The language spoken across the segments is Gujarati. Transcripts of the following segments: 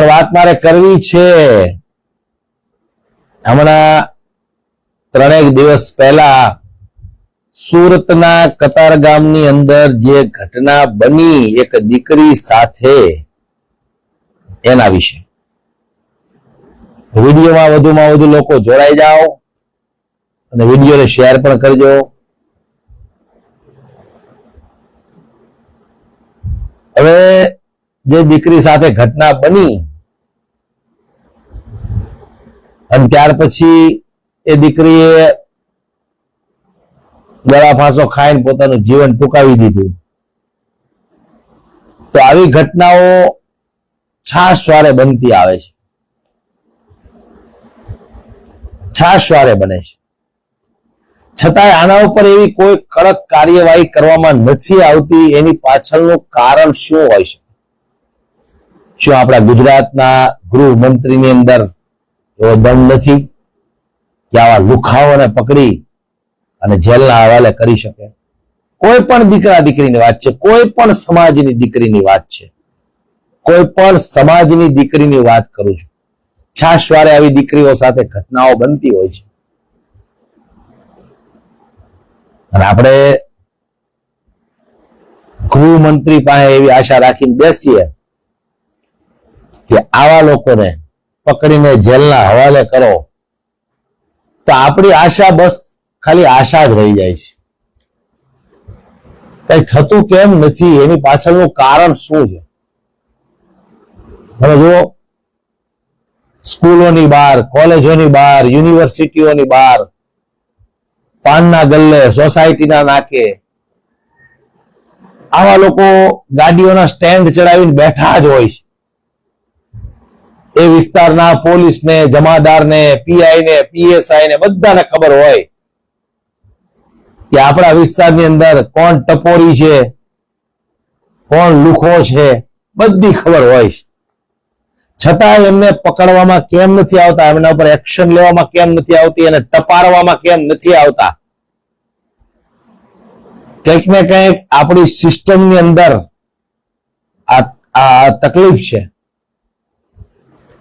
પણ વાત મારે કરવી છે. હમણાં ત્રણેક દિવસ પહેલા સુરતના કતાર અંદર જે ઘટના બની એક દીકરી સાથે એના વિશે. વિડીયોમાં વધુમાં વધુ લોકો જોડાઈ જાઓ અને વિડીયોને શેર પણ કરજો. હવે જે દીકરી સાથે ઘટના બની અને ત્યાર પછી એ દીકરીએ ગળા ફાંસો ખાઈને પોતાનું જીવન ટૂંકાવી દીધું. તો આવી ઘટનાઓ છાશવારે બનતી આવે છે. છાશવારે બને છે. છતાંય આના ઉપર એવી કોઈ કડક કાર્યવાહી કરવામાં નથી આવતી, એની પાછળનું કારણ શું હોય છે શું આપણા ગુજરાતના ગૃહમંત્રીની અંદર એવો દંડ નથી કે આવા લુખાઓને પકડી અને જેલના હવાલે કરી શકે. કોઈ પણ દીકરા દીકરીની વાત છે, કોઈ પણ સમાજની દીકરીની વાત છે, કોઈ પણ સમાજની દીકરીની વાત કરું છું. છાશવારે આવી દીકરીઓ સાથે ઘટનાઓ બનતી હોય છે. અને આપણે ગૃહમંત્રી પાસે એવી આશા રાખીને બેસીએ કે આવા લોકોને પકડીને જેલના હવાલે કરો, તો આપણી આશા બસ ખાલી આશા જ રહી જાય છે. કઈ થતું કેમ નથી, એની પાછળનું કારણ શું છે? હવે જુઓ, સ્કૂલોની બહાર, કોલેજોની બહાર, યુનિવર્સિટીઓની બહાર, પાનના ગલ્લે, સોસાયટીના નાકે, આવા લોકો ગાડીઓના સ્ટેન્ડ ચડાવીને બેઠા જ હોય છે. એ વિસ્તારના પોલીસને, જમાદારને પીઆઈ ને પીએસઆઈ ને બધાને ખબર હોય કે આપણા વિસ્તારની અંદર કોણ ટપોરી છે, કોણ લુખો છે, બધી ખબર હોય છતાં એમને પકડવામાં કેમ નથી આવતા, એમના ઉપર એક્શન લેવામાં કેમ નથી આવતી અને ટપારવામાં કેમ નથી આવતા? કંઈક ને કંઈક આપણી સિસ્ટમની અંદર આ તકલીફ છે.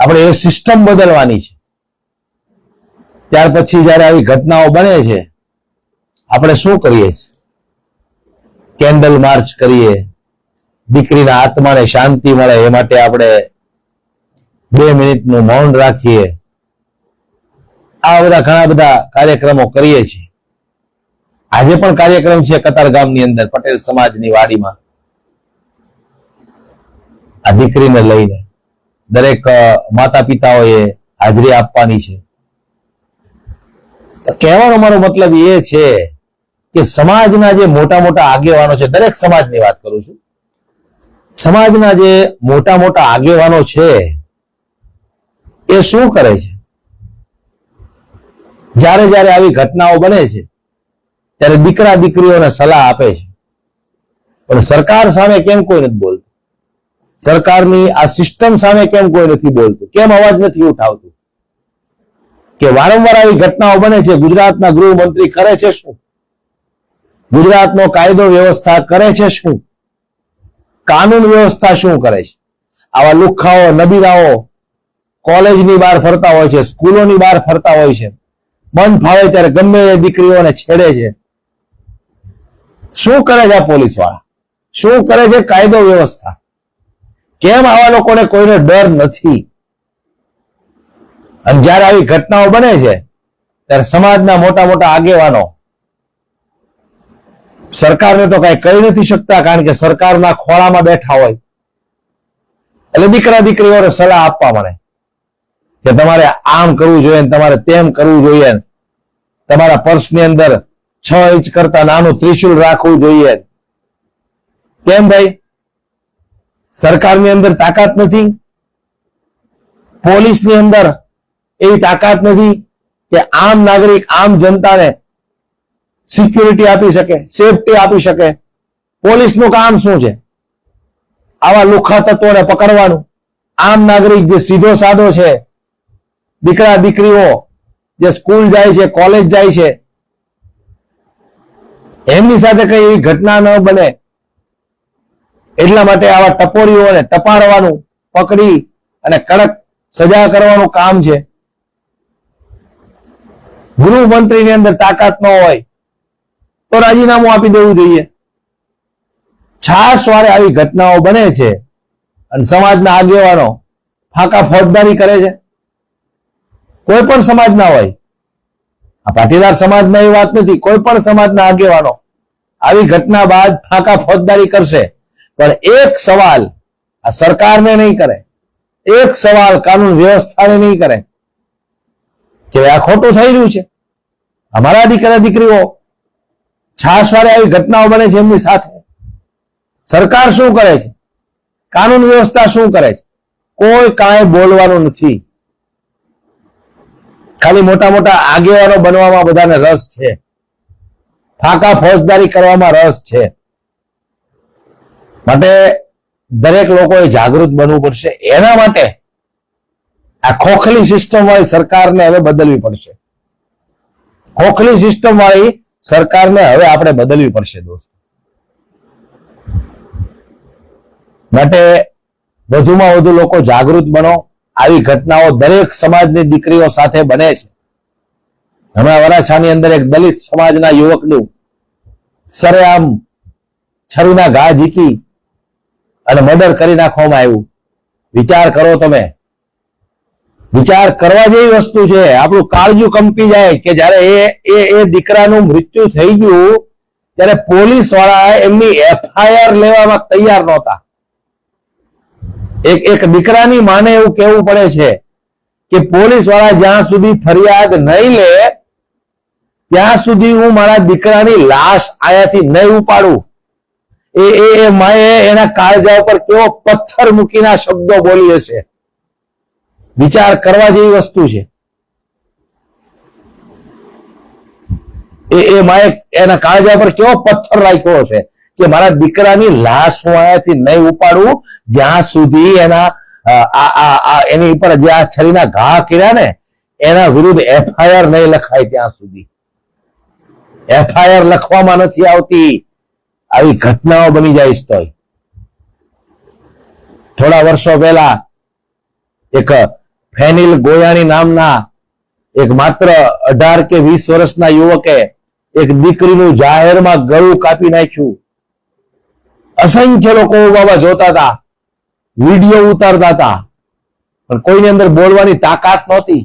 આપણે એ સિસ્ટમ બદલવાની છે. ત્યાર પછી જ્યારે આવી ઘટનાઓ બને છે, આપણે શું કરીએ છીએ? કેન્ડલ માર્ચ કરીએ, દીકરીના આત્માને શાંતિ મળે, એ માટે આપણે બે મિનિટનું મૌન રાખીએ. આ બધા ઘણા બધા કાર્યક્રમો કરીએ છીએ. આજે પણ કાર્યક્રમ છે કતાર ગામની અંદર, પટેલ સમાજની વાડીમાં. આ દીકરીને લઈને દરેક માતા પિતાઓએ હાજરી આપવાની છે. કહેવાનો મારો મતલબ એ છે કે સમાજના જે મોટા મોટા આગેવાનો છે, દરેક સમાજની વાત કરું છું. સમાજના જે મોટા મોટા આગેવાનો છે, એ શું કરે છે? જ્યારે જ્યારે આવી ઘટનાઓ બને છે, ત્યારે દીકરા દીકરીઓને સલાહ આપે છે. પણ સરકાર સામે કેમ કોઈ નથી બોલતું? સરકારની આ સિસ્ટમ સામે કેમ કોઈ નથી બોલતું? કેમ અવાજ નથી ઉઠાવતું? કે વારંવાર આવી ઘટનાઓ બને છે, ગુજરાતના ગૃહમંત્રી કરે છે શું? ગુજરાતનો કાયદો વ્યવસ્થા કરે છે શું? કાનૂન વ્યવસ્થા શું કરે છે? આવા લુખ્ખાઓ, નબીરાઓ કોલેજની બહાર ફરતા હોય છે, સ્કૂલોની બહાર ફરતા હોય છે, મન ફાવે ત્યારે ગમે એ દીકરીઓને છેડે છે. શું કરે છે આ પોલીસવાળા શું કરે છે કાયદો વ્યવસ્થા? કેમ આવા લોકોને કોઈને ડર નથી? અને જ્યારે આવી ઘટનાઓ બને છે, ત્યારે સમાજના મોટા મોટા આગેવાનો સરકારને તો કઈ કહી નથી શકતા, કારણ કે સરકારના ખોળામાં બેઠા હોય. એટલે દીકરા દીકરીઓને સલાહ આપવા મળે. કે તમારે આમ કરવું જોઈએ તમારે તેમ કરવું જોઈએ તમારા પર્સની અંદર છ ઇંચ કરતા નાનું ત્રિશુલ રાખવું જોઈએ કેમ ભાઈ? સરકારની અંદર તાકાત નથી. પોલીસની અંદર એવી તાકાત નથી કે આમ નાગરિક, આમ જનતાને સિક્યુરિટી આપી શકે સેફટી આપી શકે. પોલીસનું કામ શું છે? આવા લુખા તત્વોને પકડવાનું. આમ નાગરિક જે સીધો સાધો છે, દીકરા, દીકરીઓ, જે સ્કૂલ જાય છે, કોલેજ જાય છે, એમની સાથે કઈ એવી ઘટના ન બને. એટલા માટે આવા ટપોરીઓને ટપાડવાનું પકડી અને કડક સજા કરવાનું કામ છે. ગૃહમંત્રીની અંદર તાકાત ન હોય તો રાજીનામું આપી દેવું જોઈએ. છાસ વારે આવી ઘટનાઓ બને છે અને સમાજના આગેવાનો ફાંકા ફોજદારી કરે છે. કોઈ પણ સમાજના હોય, આ પાટીદાર સમાજના એ વાત નથી, કોઈ પણ સમાજના આગેવાનો આવી ઘટના બાદ ફાંકા ફોજદારી કરશે. પણ એક સવાલ આ સરકારને નહીં કરે. એક સવાલ કાનૂન વ્યવસ્થાને નહીં કરે. કે આ ખોટું થઈ રહ્યું છે. અમારા દીકરા દીકરીઓ છાસવારે આવી ઘટનાઓ બને છે એમની સાથે. સરકાર શું કરે છે? કાનૂન વ્યવસ્થા શું કરે છે? કોઈ કાંઈ બોલવાનું નથી. ખાલી મોટા મોટા આગેવાનો બનવામાં બધાને રસ છે. ફાંકા ફોજદારી કરવામાં રસ છે. માટે દરેક લોકોએ જાગૃત બનવું પડશે. એના માટે આ ખોખલી સિસ્ટમ વાળી સરકારને હવે બદલવી પડશે. ખોખલી સિસ્ટમ વાળી સરકારને હવે આપણે બદલવી પડશે દોસ્તો. માટે વધુમાં વધુ લોકો જાગૃત બનો. આવી ઘટનાઓ દરેક સમાજની દીકરીઓ સાથે બને છે. હમણાં વરાછાની અંદર એક દલિત સમાજના યુવકનું સરેઆમ છરીના ઘા ઝીકી અને મર્ડર કરી નાખવામાં આવ્યું. વિચાર કરો તમે. વિચાર કરવા જેવી વસ્તુ છે. આપણું કાળજું કંપી જાય કે જયારે એ એ દીકરાનું મૃત્યુ થઈ ગયું, ત્યારે પોલીસવાળા એમની એફઆઈઆર લેવામાં તૈયાર નહોતા. એક એક દીકરાની માને એવું કહેવું પડે છે કે પોલીસવાળા જ્યાં સુધી ફરિયાદ નહીં લે, ત્યાં સુધી હું મારા દીકરાની લાશ આયાથી નહીં ઉપાડું. એ એ માએ એના કાળજા ઉપર કેવો પથ્થર મૂકીના શબ્દો બોલી હશે. વિચાર કરવા જેવી વસ્તુ છે. એ એ માએ એના કાળજા પર કેવો પથ્થર રાખ્યો છે કે મારા દીકરાની લાશ હું અહીંયાથી નહીં ઉપાડું, જ્યાં સુધી એના એની ઉપર જે આ છરીના ઘા કર્યા ને, એના વિરુદ્ધ એફઆઈઆર નહીં લખાય ત્યાં સુધી. એફઆઈઆર લખવામાં નથી આવતી. આવી ઘટનાઓ બની જાય તો થોડા વર્ષો પહેલા એક ફેનિલ ગોયાણી નામના એક માત્ર અઢાર કે વીસ વર્ષના યુવકે એક દીકરીનું જાહેરમાં ગળું કાપી નાખ્યું. અસંખ્ય લોકો બાબા જોતા હતા, વીડિયો ઉતારતા હતા, પણ કોઈની અંદર બોલવાની તાકાત નહોતી.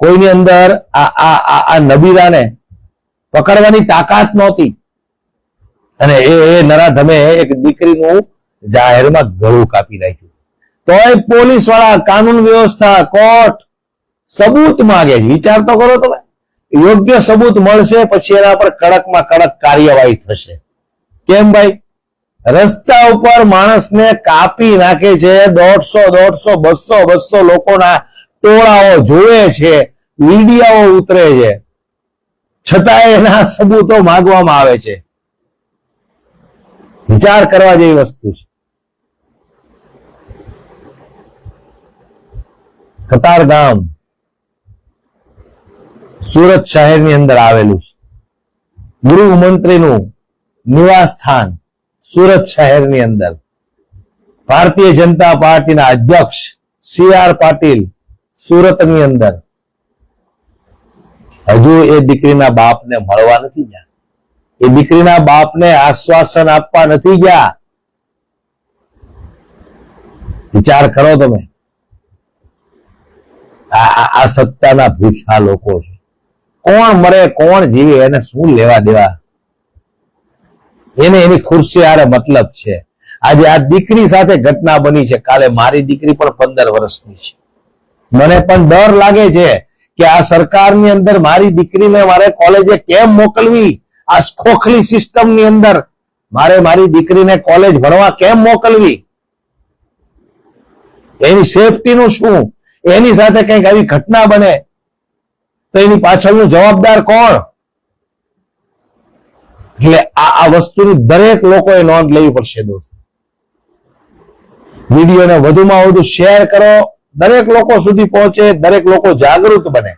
કોઈની અંદર આ આ આ નબીરાને પકડવાની તાકાત નહોતી. અને એ એ નરાધમે એક દીકરીનું જાહેરમાં ગળું કાપી નાખ્યું. તોય પોલીસવાળા કાનૂન વ્યવસ્થા કોર્ટ સબૂત માંગે છે. વિચાર તો કરો તમે. યોગ્ય સબૂત મળશે પછી એના પર કડકમાં કડક કાર્યવાહી થશે. કેમ ભાઈ? રસ્તા ઉપર માણસને કાપી નાખે છે. દોઢસો દોઢસો, બસો બસો લોકોના ટોળાઓ જોવે છે. મીડિયાઓ ઉતરે છે. છતાં એના સબૂતો માગવામાં આવે છે. વિચાર કરવા જેવી વસ્તુ છે. કતાર ગામ સુરત શહેરની અંદર આવેલું છે. ગૃહમંત્રીનું નિવાસ સ્થાન સુરત શહેરની અંદર. ભારતીય જનતા પાર્ટીના અધ્યક્ષ સી આર પાટીલ સુરતની અંદર. હજુ એ દીકરીના બાપને મળવા નથી ગયા. એ દીકરીના બાપને આશ્વાસન આપવા નથી ગયા. વિચાર કરો તમે. આ સત્તાના ભૂખ્યા લોકો છે. કોણ મરે, કોણ જીવે, એને શું લેવા દેવા? એને એની ખુરશી આરે મતલબ છે. આજે આ દીકરી સાથે ઘટના બની છે. કાલે મારી દીકરી પણ પંદર વર્ષની છે. મને પણ ડર લાગે છે કે આ સરકારની અંદર મારી દીકરીને મારે કોલેજે કેમ મોકલવી? આ ખોખલી સિસ્ટમની અંદર મારે મારી દીકરીને કોલેજ ભણવા કેમ મોકલવી? એની સેફટીનું શું? એની સાથે કંઈક આવી ઘટના બને? તો એની પાછળનું જવાબદાર કોણ? એટલે આ આ વસ્તુની દરેક લોકોએ નોંધ લેવી પડશે દોસ્તો. વિડીયોને વધુમાં વધુ શેર કરો. દરેક લોકો સુધી પહોંચે, દરેક લોકો જાગૃત બને.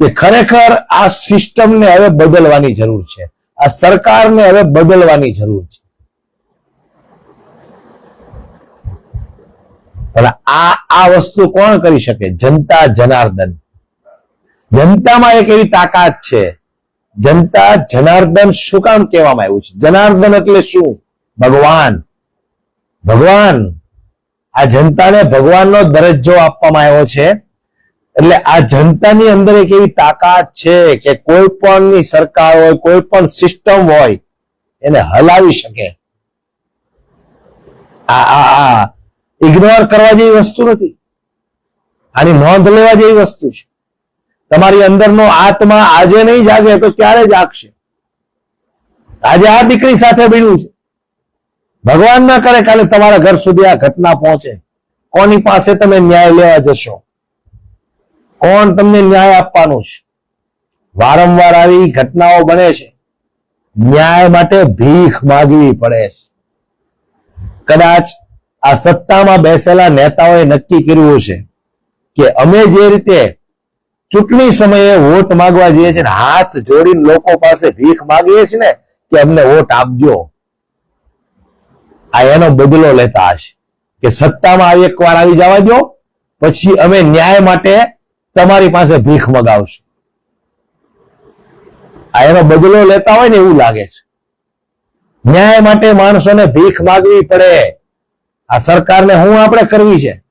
કે ખરેખર આ સિસ્ટમને હવે બદલવાની જરૂર છે. આ સરકારને હવે બદલવાની જરૂર છે. આ આ વસ્તુ કોણ કરી શકે? જનતા જનાર્દન. જનતામાં એક એવી તાકાત છે. જનતા જનાર્દન શું કામ કહેવામાં આવ્યું છે? જનાર્દન એટલે શું? ભગવાન. ભગવાન. આ જનતાને ભગવાનનો દરજ્જો આપવામાં આવ્યો છે. એટલે આ જનતાની અંદર એક એવી તાકાત છે કે કોઈ પણ સરકાર હોય, કોઈ પણ સિસ્ટમ હોય, એને હલાવી શકે. આ આ ઇગ્નોર કરવા જેવી વસ્તુ નથી. આની નોંધ લેવા જેવી વસ્તુ છે. તમારી અંદરનો આત્મા આજે નહીં જાગે તો ક્યારે જાગશે? આજે આ દીકરી સાથે ભીડ્યું છે. ભગવાન ના કરે કાલે તમારા ઘર સુધી આ ઘટના પહોંચે. કોની પાસે તમે ન્યાય લેવા જશો? કોણ તમને ન્યાય આપવાનું છે? વારંવાર આવી ઘટનાઓ બને છે. ન્યાય માટે ભીખ માગવી પડે છે. કદાચ આ સત્તામાં બેસેલા નેતાઓએ નક્કી કર્યું છે કે અમે જે રીતે ચૂંટણી સમયે વોટ માંગવા જઈએ છીએ હાથ જોડીને લોકો પાસે ભીખ માગીએ છીએ ને કે અમને વોટ આપજો. આ એનો બદલો લેતા છે કે સત્તામાં એક એકવાર આવી જવા દો, પછી અમે ન્યાય માટે તમારી પાસે ભીખ મગાવશું. આ એનો બદલો લેતા હોય ને એવું લાગે છે. ન્યાય માટે માણસોને ભીખ માગવી પડે. આ સરકારને હું આપણે કરવી છે?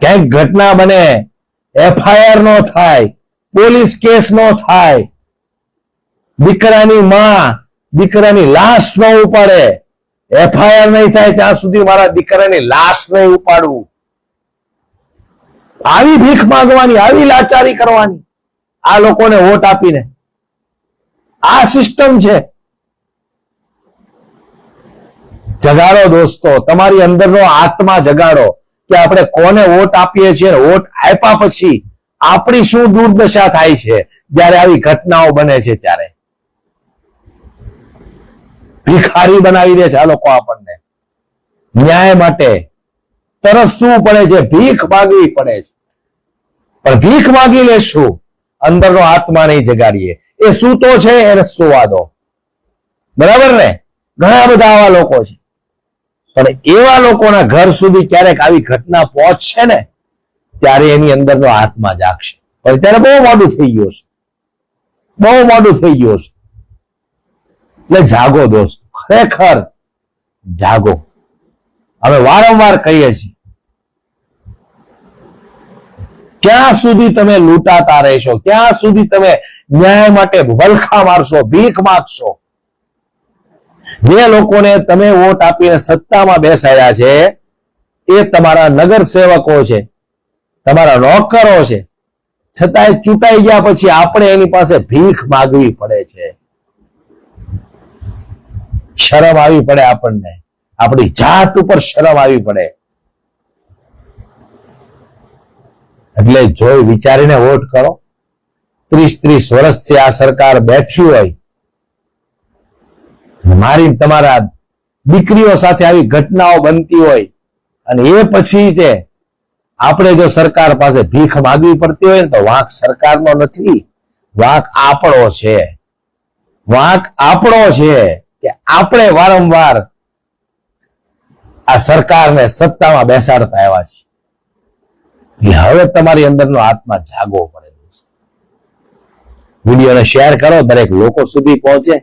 ક્યાંક ઘટના બને, એફઆઈઆર નો થાય, પોલીસ કેસ નો થાય, દીકરાની માં, દીકરાની લાશ ન ઉપાડે, એફઆઈઆર નહીં થાય ત્યાં સુધી મારા દીકરાની લાશ નહીં ઉપાડવું આવી ભીખ માંગવાની, આવી લાચારી કરવાની, આ લોકોને વોટ આપીને. આ સિસ્ટમ છે. જગાડો દોસ્તો, તમારી અંદરનો આત્મા જગાડો કે આપણે કોને વોટ આપીએ છીએ વોટ આપ્યા પછી આપણી શું દુર્દશા થાય છે, જ્યારે આવી ઘટનાઓ બને છે ત્યારે. ભિખારી બનાવી દે છે આ લોકો આપણને. ન્યાય માટે તરસવું પડે છે, ભીખ માગવી પડે છે. પણ ભીખ માગી લેશું અંદરનો આત્મા નહીં જગાડીએ. એ સૂતો છે, એને સુવા દો બરાબર ને? ઘણા બધા આવા લોકો છે. પણ એવા લોકોના ઘર સુધી ક્યારેક આવી ઘટના પહોંચશે ને, ત્યારે એની અંદરનો આત્મા જાગશે. પણ ત્યારે બહુ મોડું થઈ ગયું છે. બહુ મોડું થઈ ગયું છે. એટલે જાગો દોસ્ત. ખરેખર જાગો. અમે વારંવાર કહીએ છીએ. ક્યાં સુધી તમે લૂંટાતા રહેશો? ક્યાં સુધી તમે ન્યાય માટે વલખા મારશો, ભીખ માગશો? જે લોકોને તમે વોટ આપીને સત્તામાં બેસાડ્યા છે, એ તમારા નગર સેવકો છે, તમારા નોકરો છે. છતાંય ચૂંટાઈ ગયા પછી આપણે એની પાસે ભીખ માગવી પડે છે. શરમ આવી પડે આપણને. આપણી જાત ઉપર શરમ આવી પડે. એટલે જોઈ વિચારીને વોટ કરો. ત્રીસ ત્રીસ વર્ષથી આ સરકાર બેઠી હોય મારી તમારા દીકરીઓ સાથે આવી ઘટનાઓ બનતી હોય અને એ પછી તે આપણે જો સરકાર પાસે ભીખ માગવી પડતી હોય ને તો વાંક સરકારનો નથી, વાંક આપણો છે. વાંક આપણો છે કે આપણે વારંવાર આ સરકારને સત્તામાં બેસાડતા આવ્યા છે. એટલે હવે તમારી અંદરનો આત્મા જાગવો પડે વિડીયોને શેર કરો, દરેક લોકો સુધી પહોંચે.